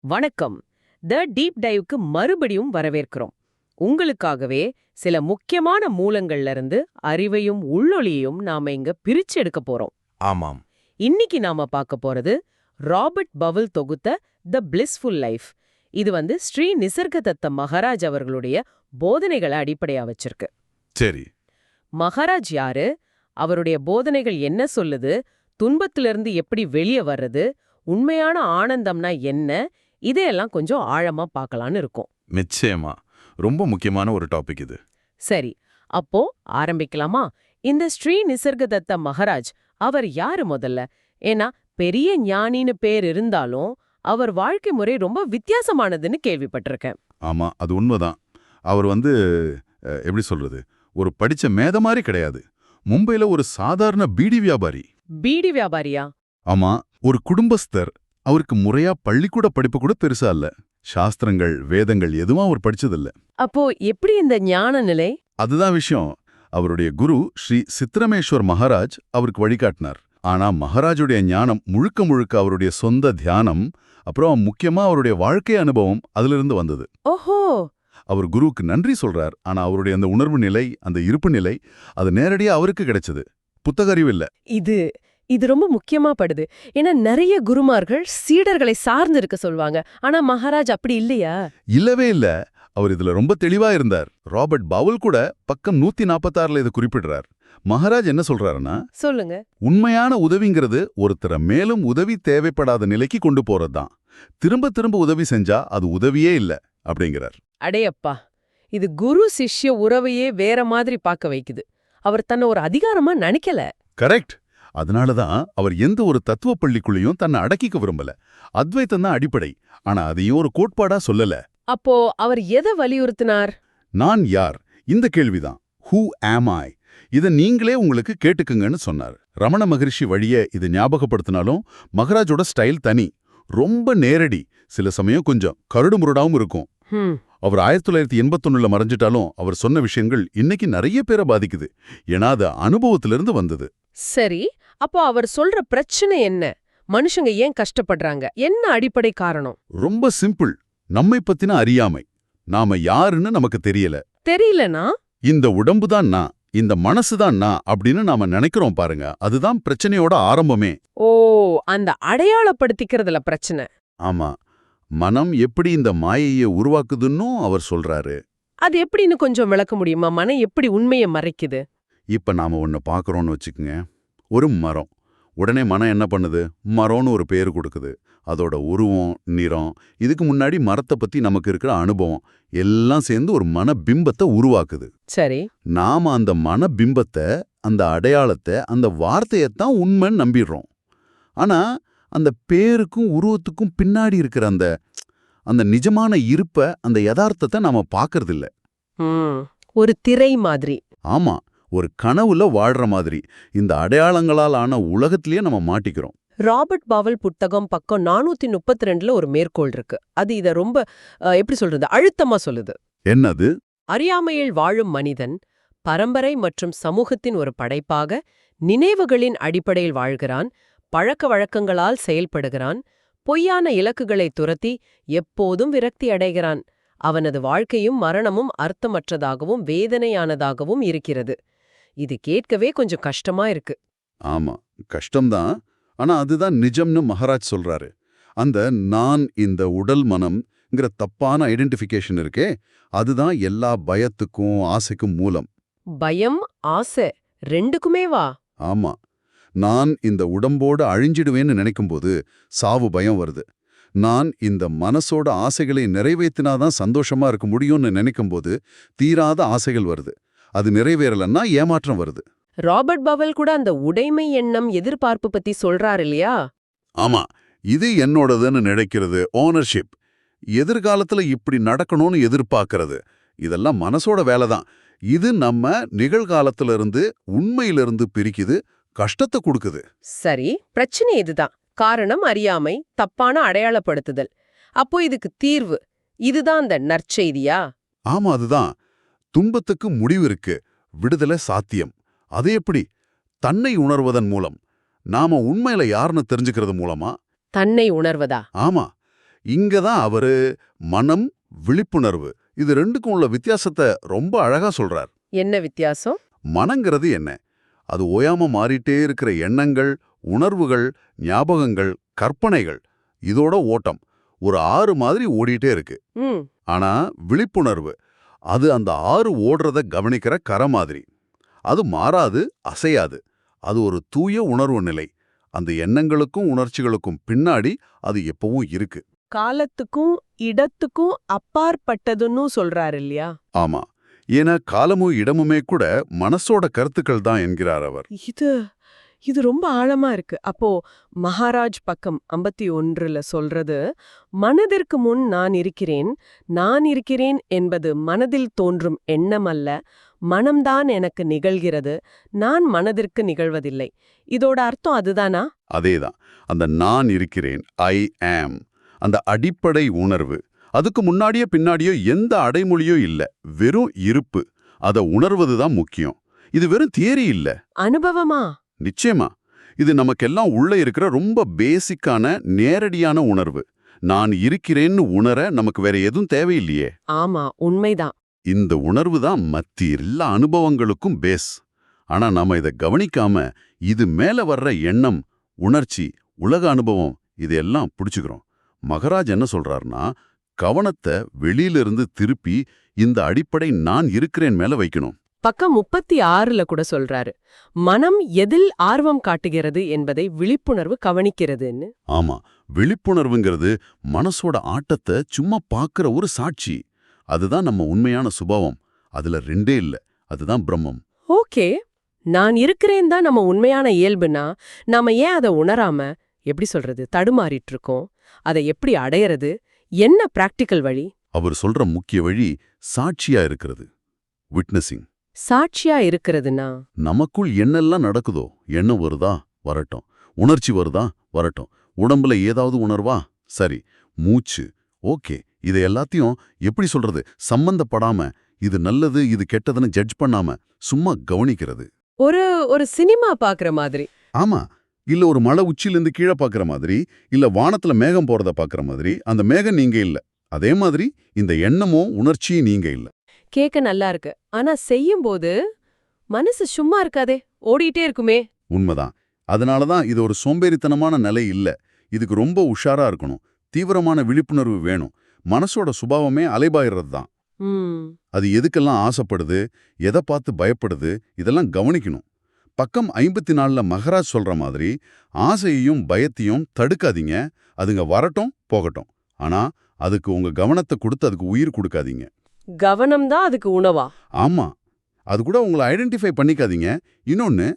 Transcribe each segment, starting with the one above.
வணக்கம். The deep டைவ்க்கு மறுபடியும் வரவேற்கிறோம். உங்களுக்காகவே சில முக்கியமான மூலங்கள்ல இருந்து அறிவையும் உள்ளொளியையும் நாம இங்க பிரிச்சு எடுக்க போறோம். ஆமாம். இன்னைக்கு நாம பார்க்க போறது ராபர்ட் பவல் தொகுத்த த பிளிஸ்ஃபுல் லைஃப். இது வந்து ஸ்ரீ நிசர்கதத்த மகாராஜ் அவர்களுடைய போதனைகளை அடிப்படையா வச்சிருக்கு. சரி. மகாராஜ் யாரு? அவருடைய போதனைகள் என்ன சொல்லுது? துன்பத்திலிருந்து எப்படி வெளியே வர்றது? உண்மையான ஆனந்தம்னா என்ன? இதையெல்லாம் கொஞ்சம் ஆழமா பார்க்கலான்னு இருக்கும். நிச்சயமா. ரொம்ப முக்கியமான ஒரு டாபிக் இது. சரி. அப்போ ஆரம்பிக்கலாமா? இந்த ஸ்ரீ நிசர்கதத்த மகாராஜ் அவர் யாரு முதல்ல? ஏன்னா பெரிய ஞானின்னு பேர் இருந்தாலும் அவர் வாழ்க்கை முறை ரொம்ப வித்தியாசமானதுன்னு கேள்விப்பட்டிருக்கேன். ஆமா அது உண்மைதான். அவர் வந்து எப்படி சொல்றது? ஒரு படிச்ச மேத மாதிரி கிடையாது. மும்பைல ஒரு சாதாரண பீடி வியாபாரி. பீடி வியாபாரியா? ஆமா ஒரு குடும்பஸ்தர். அவருக்கு முறையா பள்ளிக்கூட படிப்பு கூட பெருசா இல்ல. சாஸ்திரங்கள் வேதங்கள் எதுவும் அவர் படிச்சதில்ல. அப்போ எப்படி இந்த ஞான நிலை? அதுதான் விஷயம். அவருடைய குரு ஸ்ரீ சித்திரமேஸ்வர் மகாராஜ் அவருக்கு வழிகாட்டினார். ஆனா மகாராஜுடைய ஞானம் முழுக்க முழுக்க அவருடைய சொந்த தியானம் அப்புறம் முக்கியமா அவருடைய வாழ்க்கை அனுபவம் அதிலிருந்து வந்தது. ஓஹோ! அவர் குருவுக்கு நன்றி சொல்றார். ஆனா அவருடைய அந்த உணர்வு நிலை அந்த இருப்பு நிலை அது நேரடியா அவருக்கு கிடைச்சது. புத்தக அறிவு இல்ல. இது இது ரொம்ப முக்கியமா படுது. ஏன்னா நிறைய குருமார்கள் சீடர்களை சார்ந்து இருக்க சொல்வாங்க. ஆனா மகாராஜ் அப்படி இல்லையா? இல்லவே இல்ல. அவர் இதுல ரொம்ப தெளிவா இருந்தார். ராபர்ட் பவுல் கூட பக்கம் நூத்தி நாற்பத்தாறுல இதை குறிப்பிடுறார். மகாராஜ் என்ன சொல்றாருன்னா சொல்லுங்க. உண்மையான உதவிங்கிறது ஒருத்தரை மேலும் உதவி தேவைப்படாத நிலைக்கு கொண்டு போறதுதான். திரும்ப திரும்ப உதவி செஞ்சா அது உதவியே இல்ல அப்படிங்கிறார். அடேயப்பா. இது குரு சிஷ்ய உறவையே வேற மாதிரி பார்க்க வைக்குது. அவர் தன்னை ஒரு அதிகாரமா நினைக்கல. கரெக்ட். அதனாலதான் அவர் எந்த ஒரு தத்துவ பள்ளிக்குள்ளேயும் தன்னை அடக்கிக்க விரும்பல. அத்வைத்தம் தான் அடிப்படை. ஆனா அதையும் ஒரு கோட்பாடா சொல்லல. அப்போ அவர் எதை வலியுறுத்தினார்? நான் யார்? இந்த கேள்விதான். ஹூ ஆம் ஐ இதை நீங்களே உங்களுக்கு கேட்டுக்குங்கன்னு சொன்னார். ரமண மகரிஷி வழிய இது ஞாபகப்படுத்தினாலும் மகராஜோட ஸ்டைல் தனி. ரொம்ப நேரடி. சில சமயம் கொஞ்சம் கரடுமுரடாவும் இருக்கும். ஹம், அவர் ஆயிரத்தி தொள்ளாயிரத்தி எண்பத்தொன்னுல மறைஞ்சிட்டாலும் அவர் சொன்ன விஷயங்கள் இன்னைக்கு நிறைய பேரை பாதிக்குது. ஏன்னா அது அனுபவத்திலிருந்து வந்தது. சரி அப்போ அவர் சொல்ற பிரச்சனை என்ன? மனுஷங்க ஏன் கஷ்டப்படுறாங்க? என்ன அடிப்படை காரணம்? ரொம்ப சிம்பிள். நம்மை பத்தின அறியாமை. நாம யாருன்னு நமக்கு தெரியல. தெரியலனா? இந்த உடம்பு தான் நான் இந்த மனசு தான் நான் அப்படின்னு நாம நினைக்கிறோம் பாருங்க. அதுதான் பிரச்சனையோட ஆரம்பமே. ஓ அந்த அடையாளப்படுத்திக்கிறதுல பிரச்சனை. ஆமா. மனம் எப்படி இந்த மாயையை உருவாக்குதுன்னும் அவர் சொல்றாரு. அது எப்படின்னு கொஞ்சம் விளக்க முடியுமா? மனம் எப்படி உண்மையை மறைக்குது? இப்ப நாம ஒன்னு பார்க்கறோம்னு வச்சுக்கோங்க. ஒரு மரம். உடனே மனம் என்ன பண்ணுது? மரம்னு ஒரு பேர் கொடுக்குது. அதோட உருவம் நிறம் இதுக்கு முன்னாடி மரத்தை பத்தி நமக்கு இருக்கிற அனுபவம் எல்லாம் சேர்ந்து ஒரு மன பிம்பத்தை உருவாக்குது. சரி. நாம அந்த மன பிம்பத்தை அந்த அடையாளத்தை அந்த வார்த்தையத்தான் உண்மைன்னு நம்பிடுறோம். ஆனா அந்த பேருக்கும் உருவத்துக்கும் பின்னாடி இருக்கிற அந்த அந்த நிஜமான இருப்ப அந்த யதார்த்தத்தை நாம பார்க்கறதில்ல ஒரு திரை மாதிரி. ஆமா. ஒரு கனவுல வாழ்ற மாதிரி. இந்த அடையாளங்களால் ஆன உலகத்திலேயே நம்ம மாட்டிக்கிறோம். ராபர்ட் பாவல் புத்தகம் பக்கம் நானூத்தி முப்பத்தி ரெண்டுல ஒரு மேற்கோள் இருக்கு. அது இத ரொம்ப எப்படி சொல்றது? அழுத்தமா சொல்லுது. என்னது? அறியாமையில் வாழும் மனிதன் பரம்பரை மற்றும் சமூகத்தின் ஒரு படைப்பாக நினைவுகளின் அடிப்படையில் வாழ்கிறான் பழக்க வழக்கங்களால் செயல்படுகிறான் பொய்யான இலக்குகளை துரத்தி எப்போதும் விரக்தி அடைகிறான். அவனது வாழ்க்கையும் மரணமும் அர்த்தமற்றதாகவும் வேதனையானதாகவும் இருக்கிறது. இது கேட்கவே கொஞ்சம் கஷ்டமா இருக்கு. ஆமா கஷ்டம்தான். ஆனா அதுதான் நிஜம்னு மகாராஜ் சொல்றாரு. அந்த நான் இந்த உடல் மனம்ங்கிற தப்பான ஐடென்டிஃபிகேஷன் இருக்கே அதுதான் எல்லா பயத்துக்கும் ஆசைக்கும் மூலம். பயம் ஆசை ரெண்டுக்குமே வா. ஆமா நான் இந்த உடம்போட அழிஞ்சிடுவேன்னு நினைக்கும்போது சாவு பயம் வருது. நான் இந்த மனசோட ஆசைகளை நிறைவேத்தினாதான் சந்தோஷமா இருக்க முடியும்னு நினைக்கும்போது தீராத ஆசைகள் வருது. அது நிறைவேறலன்னா ஏமாற்றம் வருது. ராபர்ட் பவல் கூட அந்த உடைமை எண்ணம் எதிர்பார்ப்பு பத்தி சொல்றாரு இல்லையா? ஆமா இது என்னோடதுன்னு நினைக்கிறது ஓனர்ஷிப் எதிர்காலத்துல இப்படி நடக்கணும்னு எதிர்பார்க்கறது. இதெல்லாம் மனசோட வேலை தான் இது நம்ம நிகழ்காலத்துல இருந்து உண்மையிலிருந்து பிரிக்குது கஷ்டத்தை கொடுக்குது. சரி பிரச்சனை இதுதான். காரணம் அறியாமை தப்பான அடையாளப்படுத்துதல். அப்போ இதுக்கு தீர்வு. இதுதான் அந்த நற்செய்தியா? ஆமா அதுதான். துன்பத்துக்கு முடிவு இருக்கு. விடுதலை சாத்தியம். அது எப்படி? தன்னை உணர்வதன் மூலம். நாம உண்மையில யாருன்னு தெரிஞ்சுக்கிறது மூலமா? தன்னை உணர்வதா? ஆமா. இங்க தான் அவரு மனம் விழிப்புணர்வு இது ரெண்டுக்கும் உள்ள வித்தியாசத்தை ரொம்ப அழகா சொல்றார். என்ன வித்தியாசம்? மனங்கிறது என்ன? அது ஓயாம மாறிட்டே இருக்கிற எண்ணங்கள் உணர்வுகள் ஞாபகங்கள் கற்பனைகள். இதோட ஓட்டம். ஒரு ஆறு மாதிரி ஓடிட்டே இருக்கு. ஆனா விழிப்புணர்வு அது அந்த ஆறு ஓடுறத கவனிக்கிற கரை மாதிரி. அது மாறாது அசையாது. அது ஒரு தூய உணர்வு நிலை. அந்த எண்ணங்களுக்கும் உணர்ச்சிகளுக்கும் பின்னாடி அது எப்பவும் இருக்கு. காலத்துக்கும் இடத்துக்கும் அப்பாற்பட்டதுன்னு சொல்றாரு இல்லையா? ஆமா. ஏன்னா காலமும் இடமுமே கூட மனசோட கருத்துக்கள் தான் என்கிறார் அவர். இது இது ரொம்ப ஆழமா இருக்கு. அப்போ மகாராஜ் பக்கம் ஐம்பத்தி ஒன்றுல சொல்றது மனதிற்கு முன் நான் இருக்கிறேன் நான் இருக்கிறேன் என்பது மனதில் தோன்றும் எண்ணம் அல்ல மனம்தான் எனக்கு நிகழ்கிறது நான் மனதிற்கு நிகழ்வதில்லை. இதோட அர்த்தம் அதுதானா? அதேதான். அந்த நான் இருக்கிறேன் ஐ ஆம் அந்த அடிப்படை உணர்வு அதுக்கு முன்னாடியோ பின்னாடியோ எந்த அடைமொழியோ இல்ல வெறும் இருப்பு. அத உணர்வது தான் முக்கியம். இது வெறும் தியரி இல்ல. அனுபவமா? நிச்சயமா. இது நமக்கெல்லாம் உள்ள இருக்கிற ரொம்ப பேசிக்கான நேரடியான உணர்வு. நான் இருக்கிறேன்னு உணர நமக்கு வேற எதுவும் தேவையில்லையே. ஆமா உண்மைதான். இந்த உணர்வு தான் மத்தி எல்லா அனுபவங்களுக்கும் பேஸ் ஆனா நாம இதை கவனிக்காம இது மேல வர்ற எண்ணம் உணர்ச்சி உலக அனுபவம் இதெல்லாம் பிடிச்சுக்கிறோம். மகராஜ் என்ன சொல்றாருன்னா கவனத்தை வெளியிலிருந்து திருப்பி இந்த அடிப்படை நான் இருக்கிறேன் மேல வைக்கணும். பக்கம் முப்பத்தி ஆறுல கூட சொல்றாரு மனம் எதில் ஆர்வம் காட்டுகிறது என்பதை விழிப்புணர்வு கவனிக்கிறதுன்னு. ஆமா விழிப்புணர்வுங்கிறது மனசோட ஆட்டத்தை சும்மா பார்க்கிற ஒரு சாட்சி. அதுதான் நம்ம உண்மையான சுபாவம். அதுல ரெண்டே இல்ல அதுதான் பிரம்மம். ஓகே நான் இருக்கிறேன் தான் நம்ம உண்மையான இயல்புனா நாம ஏன் அதை உணராம எப்படி சொல்றது தடுமாறிட்டு இருக்கோம் அதை எப்படி அடையறது? என்ன பிராக்டிக்கல் வழி? அவர் சொல்ற முக்கிய வழி சாட்சியா இருக்கிறது விட்னஸிங் சாட்சியா இருக்கிறதுனா? நமக்குள் என்னெல்லாம் நடக்குதோ எண்ணம் வருதா வரட்டும். உணர்ச்சி வருதா வரட்டும். உடம்புல ஏதாவது உணர்வா? சரி. மூச்சு. ஓகே. இதை எல்லாத்தையும் எப்படி சொல்றது? சம்பந்தப்படாம இது நல்லது இது கெட்டதுன்னு ஜட்ஜ் பண்ணாம சும்மா கவனிக்கிறது. ஒரு ஒரு சினிமா பாக்குற மாதிரி. ஆமா. இல்ல ஒரு மலை உச்சியிலிருந்து கீழே பார்க்குற மாதிரி இல்ல வானத்துல மேகம் போறத பார்க்குற மாதிரி அந்த மேகம் நீங்க இல்ல. அதே மாதிரி இந்த எண்ணமும் உணர்ச்சியும் நீங்க இல்ல. கேட்க நல்லா இருக்கு. ஆனா செய்யும்போது மனசு சும்மா இருக்காதே ஓடிட்டே இருக்குமே. உண்மைதான். அதனால தான் இது ஒரு சோம்பேறித்தனமான நிலை இல்ல. இதுக்கு ரொம்ப உஷாரா இருக்கணும். தீவிரமான விழிப்புணர்வு வேணும். மனசோட சுபாவமே அலைபாயிறது தான். அது எதுக்கெல்லாம் ஆசைப்படுது எதை பார்த்து பயப்படுது இதெல்லாம் கவனிக்கணும். பக்கம் ஐம்பத்தி நாலுல மகராஜ் சொல்ற மாதிரி ஆசையையும் பயத்தையும் தடுக்காதீங்க. அதுங்க வரட்டும் போகட்டும். ஆனா அதுக்கு உங்க கவனத்தை கொடுத்து அதுக்கு உயிர் கொடுக்காதீங்க. கவனம் தான் அதுக்கு உணவா? ஆமா. அது கூட உங்களை ஐடென்டிஃபை பண்ணிக்காதீங்க. இன்னொன்னு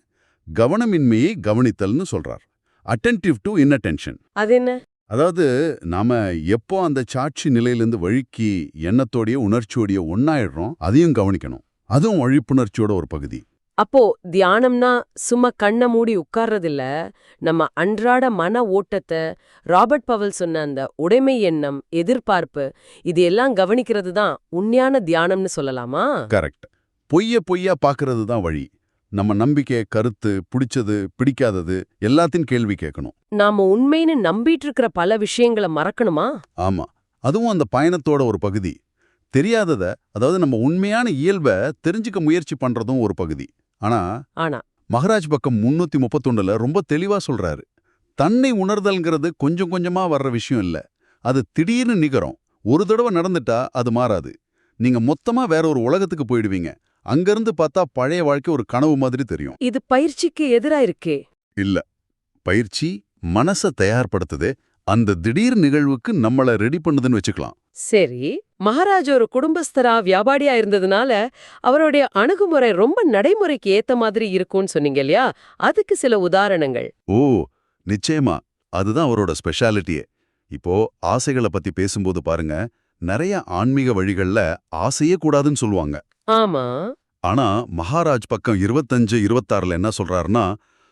கவனமின்மையை கவனித்தல்னு சொல்றார். அட்டென்டிவ் டு இன்னட்டென்ஷன் அது என்ன? அதாவது நாம எப்போ அந்த சாட்சி நிலையிலேருந்து வழுக்கி எண்ணத்தோடைய உணர்ச்சியோடைய ஒன்னாயிடுறோம் அதையும் கவனிக்கணும். அதுவும் வழிப்புணர்ச்சியோட ஒரு பகுதி. அப்போ தியானம்னா சும்மா கண்ணை மூடி உட்கார்றதில்ல. நம்ம அன்றாட மன ஓட்டத்தை ராபர்ட் பவல் சொன்ன அந்த உடைமை எண்ணம் எதிர்பார்ப்பு இது எல்லாம் கவனிக்கிறது தான் உண்மையான தியானம்னு சொல்லலாமா? கரெக்ட். பொய்ய பொய்யா பார்க்கறது தான் வழி. நம்ம நம்பிக்கை கருத்து பிடிச்சது பிடிக்காதது எல்லாத்தையும் கேள்வி கேட்கணும். நாம உண்மைன்னு நம்பிட்டு இருக்கிற பல விஷயங்களை மறக்கணுமா? ஆமா. அதுவும் அந்த பயணத்தோட ஒரு பகுதி. தெரியாதத அதாவது நம்ம உண்மையான இயல்பை தெரிஞ்சுக்க முயற்சி பண்றதும் ஒரு பகுதி. ஆனா ஆனா. மகராஜ் பக்கம் முன்னூத்தி முப்பத்தொன்னுல ரொம்ப தெளிவா சொல்றாரு. தன்னை உணர்தல்ங்கிறது கொஞ்சம் கொஞ்சமா வர்ற விஷயம் இல்ல. அது திடீர்னு நிகரும். ஒரு தடவை நடந்துட்டா அது மாறாது. நீங்க மொத்தமா வேற ஒரு உலகத்துக்கு போயிடுவீங்க. அங்கிருந்து பார்த்தா பழைய வாழ்க்கை ஒரு கனவு மாதிரி தெரியும். இது பயிற்சிக்கு எதிரா இருக்கே? இல்ல. பயிற்சி மனசை தயார்படுத்துது. அந்த திடீர் நிகழ்வுக்கு நம்மள ரெடி பண்ணுதுன்னு வச்சுக்கலாம். சரி மகாராஜ் ஒரு குடும்பஸ்தரா வியாபாரியா இருந்ததுனால அவருடைய அணுகுமுறை ரொம்ப நடைமுறைக்கு ஏத்த மாதிரி இருக்கும்னு சொன்னீங்க இல்லையா? அதுக்கு சில உதாரணங்கள். ஓ நிச்சயமா. அதுதான் அவரோட ஸ்பெஷாலிட்டியே இப்போ ஆசைகளை பத்தி பேசும்போது பாருங்க நிறைய ஆன்மீக வழிகள்ல ஆசையே கூடாதுன்னு சொல்லுவாங்க. ஆமா. ஆனா மகாராஜ் பக்கம் இருபத்தஞ்சு இருபத்தாறுல என்ன சொல்றாருன்னா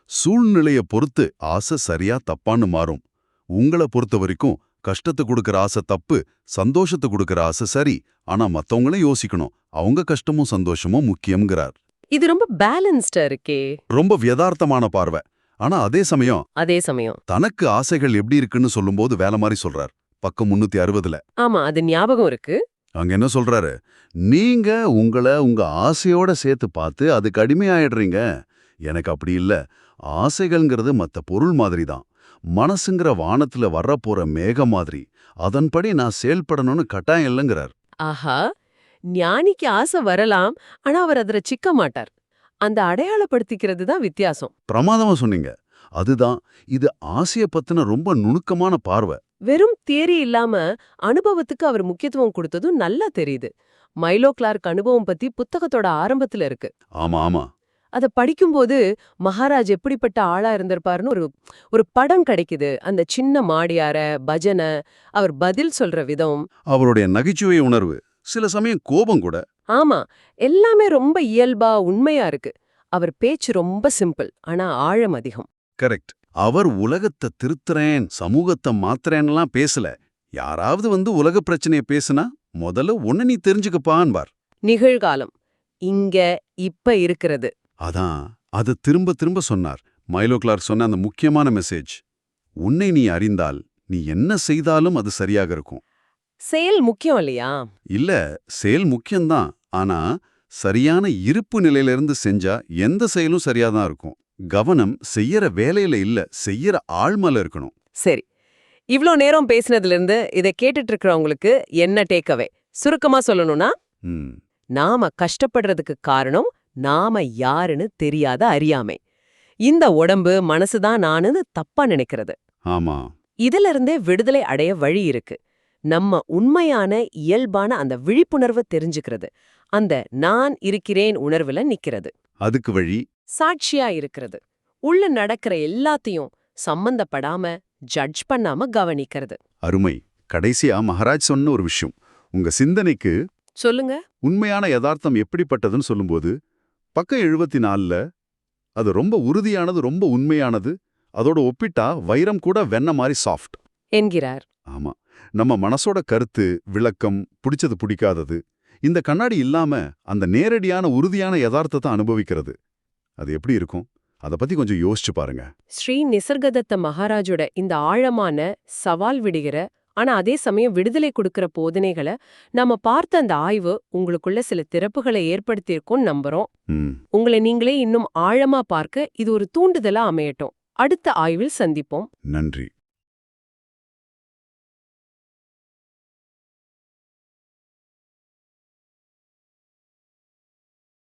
சூழ்நிலைய பொறுத்து ஆசை சரியா தப்பான்னு மாறும். உங்கள பொறுத்த வரைக்கும் கஷ்டத்தை கொடுக்கற ஆசை தப்பு சந்தோஷத்தை கொடுக்கற ஆசை சரி. ஆனா மத்தவங்களும் யோசிக்கணும். அவங்க கஷ்டமும் சந்தோஷமும் முக்கியம்ங்கிறார். இது ரொம்ப பேலன்ஸ்டா இருக்கே. ரொம்ப வியதார்த்தமான பார்வை. ஆனா அதே சமயம் அதே சமயம். தனக்கு ஆசைகள் எப்படி இருக்குன்னு சொல்லும்போது வேற மாதிரி சொல்றார். பக்கம் முன்னூத்தி அறுபதுல. ஆமா அது ஞாபகம் இருக்கு. அங்க என்ன சொல்றாரு? நீங்க உங்களை உங்க ஆசையோட சேர்த்து பார்த்து அதுக்கு அடிமையாயிடுறீங்க. எனக்கு அப்படி இல்ல. ஆசைகள்ங்கிறது மத்த பொருள் மாதிரி தான். மனசுங்கிற வானத்துல வர்றப்போற மேகம் மாதிரி. அதன்படி நான் செயல்படணும்னு கட்டாயம் இல்லைங்கிறார். ஆஹா ஞானிக்கு ஆசை வரலாம் ஆனா அவர் அதுல சிக்க மாட்டார். அந்த அடையாளப்படுத்திக்கிறது தான் வித்தியாசம். பிரமாதமா சொன்னீங்க. அதுதான் இது ஆசைய பத்தின ரொம்ப நுணுக்கமான பார்வை. வெறும் தியரி இல்லாம அனுபவத்துக்கு அவர் முக்கியத்துவம் கொடுத்ததும் நல்லா தெரியுது. மைலோ கிளார்க் அனுபவம் பத்தி புத்தகத்தோட ஆரம்பத்துல இருக்கு. ஆமா ஆமா. அத படிக்கும்போது மகாராஜ் எப்படிப்பட்ட ஆளா இருந்திருப்பாருன்னு ஒரு ஒரு படம் கிடைக்குது. அந்த சின்ன மாடியார பஜனை அவர் பதில் சொல்ற விதம். அவருடைய நகைச்சுவை உணர்வு சில சமயம் கோபம் கூட. ஆமா எல்லாமே ரொம்ப இயல்பா உண்மையா இருக்கு. அவர் பேச்சு ரொம்ப சிம்பிள் ஆனா ஆழம் அதிகம். கரெக்ட். அவர் உலகத்தை திருத்துறேன் சமூகத்தை மாத்துறேன்லாம் பேசல. யாராவது வந்து உலக பிரச்சனைய பேசுனா முதல்ல ஒன்னு நீ தெரிஞ்சுக்கப்பான்பார் நிகழ்காலம். இங்க இப்ப இருக்கிறது. அதான் அது திரும்ப திரும்ப சொன்னார். மைலோ கிளார்க் சொன்ன அந்த முக்கியமான மெசேஜ் உன்னை நீ அறிந்தால் நீ என்ன செய்தாலும் அது சரியாக இருக்கும். செயல் முக்கியம் இல்லையா? இல்ல செயல் முக்கியம்தான். ஆனா சரியான இருப்பு நிலையிலிருந்து செஞ்சா எந்த செயலும் சரியாதான் இருக்கும். கவனம் செய்யற வேலையில இல்ல செய்யற ஆழ்மல இருக்கணும். சரி. இவ்ளோ நேரம் பேசினதுல இருந்து இதை கேட்டுட்டு இருக்கிறவங்களுக்கு என்ன டேக்அவே சுருக்கமா சொல்லணும்னா நாம கஷ்டப்படுறதுக்கு காரணம் நாம யாருன்னு தெரியாத அறியாமை. இந்த உடம்பு மனசுதான் நானுன்னு தப்பா நினைக்கிறது. ஆமா. இதுல இருந்தே விடுதலை அடைய வழி இருக்கு. நம்ம உண்மையான இயல்பான அந்த விழிப்புணர்வு தெரிஞ்சுக்கிறது. அந்த நான் இருக்கிறேன் உணர்வுல நிக்கிறது. அதுக்கு வழி? சாட்சியா இருக்கிறது. உள்ள நடக்கிற எல்லாத்தையும் சம்பந்தப்படாம ஜட்ஜ் பண்ணாம கவனிக்கிறது. அருமை. கடைசியா மகாராஜ் சொன்ன ஒரு விஷயம். உங்க சிந்தனைக்கு சொல்லுங்க. உண்மையான யதார்த்தம் எப்படிப்பட்டதுன்னு சொல்லும்போது பக்கம் எழுபத்தி நாலுல அது ரொம்ப உறுதியானது ரொம்ப உண்மையானது அதோட ஒப்பிட்டா வைரம் கூட வெண்ண மாதிரி சாஃப்ட் என்கிறார். ஆமா. நம்ம மனசோட கருத்து விளக்கம் பிடிச்சது பிடிக்காதது இந்த கண்ணாடி இல்லாம அந்த நேரடியான உறுதியான யதார்த்தத்தை அனுபவிக்கிறது. அது எப்படி இருக்கும்? அத பத்தி கொஞ்சம் யோசிச்சு பாருங்க. ஸ்ரீ நிசர்கதத்த மகாராஜோட இந்த ஆழமான சவால் விடுகிற ஆனா அதே சமயம் விடுதலை கொடுக்கிற போதனைகளை நாம பார்த்த அந்த ஆய்வு உங்களுக்குள்ள சில திறப்புகளை ஏற்படுத்தியிருக்கும் நம்புறோம். உங்களை நீங்களே இன்னும் ஆழமா பார்க்க இது ஒரு தூண்டுதலா அமையட்டும். அடுத்த ஆய்வில் சந்திப்போம். நன்றி.